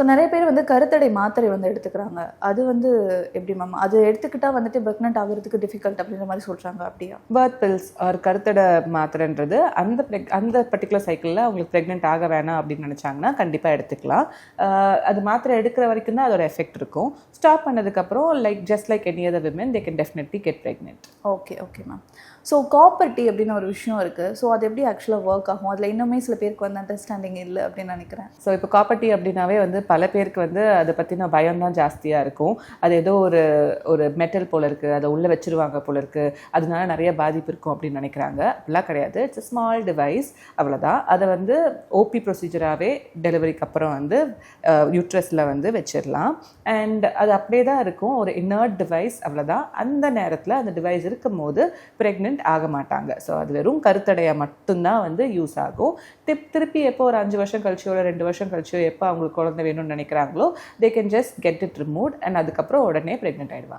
So நிறைய பேர் வந்து கருத்தடை மாத்திரை வந்து எடுத்துக்கிறாங்க. அது வந்து எப்படி மேம் அது எடுத்துக்கிட்டா வந்துட்டு ப்ரெக்னென்ட் ஆகிறதுக்கு டிஃபிகல்ட் அப்படின்ற மாதிரி சொல்கிறாங்க அப்படியா? பர்த் பில்ஸ் ஒரு கருத்தடை மாத்திரைன்றது அந்த preg- அந்த பர்டிகுலர் சைக்கிளில் அவங்களுக்கு ப்ரெக்னென்ட் ஆக வேணாம் அப்படின்னு நினச்சாங்கன்னா கண்டிப்பாக எடுத்துக்கலாம். அது மாத்திரை எடுக்கிற வரைக்கும் தான் அதோட எஃபெக்ட் இருக்கும். ஸ்டாப் பண்ணதுக்கப்புறம் like just like any other women they can definitely get pregnant okay okay ma'am so copper T அப்படின்னு ஒரு விஷயம் இருக்குது ஸோ அது எப்படி ஆக்சுவலாக ஒர்க் ஆகும்? அதில் இன்னுமே சில பேருக்கு வந்து அண்டர்ஸ்டாண்டிங் இல்லை அப்படின்னு நினைக்கிறேன். ஸோ இப்போ காப்பர்ட்டி அப்படின்னாவே வந்து பல பேருக்கு வந்து அதை பற்றின பயம் தான் ஜாஸ்தியாக இருக்கும். அது ஏதோ ஒரு ஒரு மெட்டல் போல இருக்குது அதை உள்ளே வச்சிருவாங்க போல இருக்குது அதனால நிறைய பாதிப்பு இருக்கும் அப்படின்னு நினைக்கிறாங்க. அப்படிலாம் கிடையாது. இட்ஸ் ஸ்மால் டிவைஸ் அவ்வளோதான் அதை வந்து ஓபி ப்ரொசீஜராகவே டெலிவரிக்கு அப்புறம் வந்து யூட்ரஸில் வந்து வச்சிடலாம் அண்ட் அது அப்படியே தான் இருக்கும். ஒரு இன்னர்ட் டிவைஸ் அவ்வளோதான் அந்த நேரத்தில் அந்த டிவைஸ் இருக்கும் போது ப்ரெக்னென்ட் ஆக மாட்டாங்க. ஸோ அது வெறும் கருத்தடையாக மட்டும்தான் வந்து யூஸ் ஆகும். திருப்பி எப்போ ஒரு அஞ்சு வருஷம் கழிச்சோ இல்லை ரெண்டு வருஷம் கழிச்சோ எப்போ அவங்களுக்கு குழந்தை வேணும் வேணும்னு நினைக்கிறாங்களோ they can just get it remove and அதுக்கப்புறம் உடனே ப்ரெக்னென்ட் ஆயிடுவாங்க.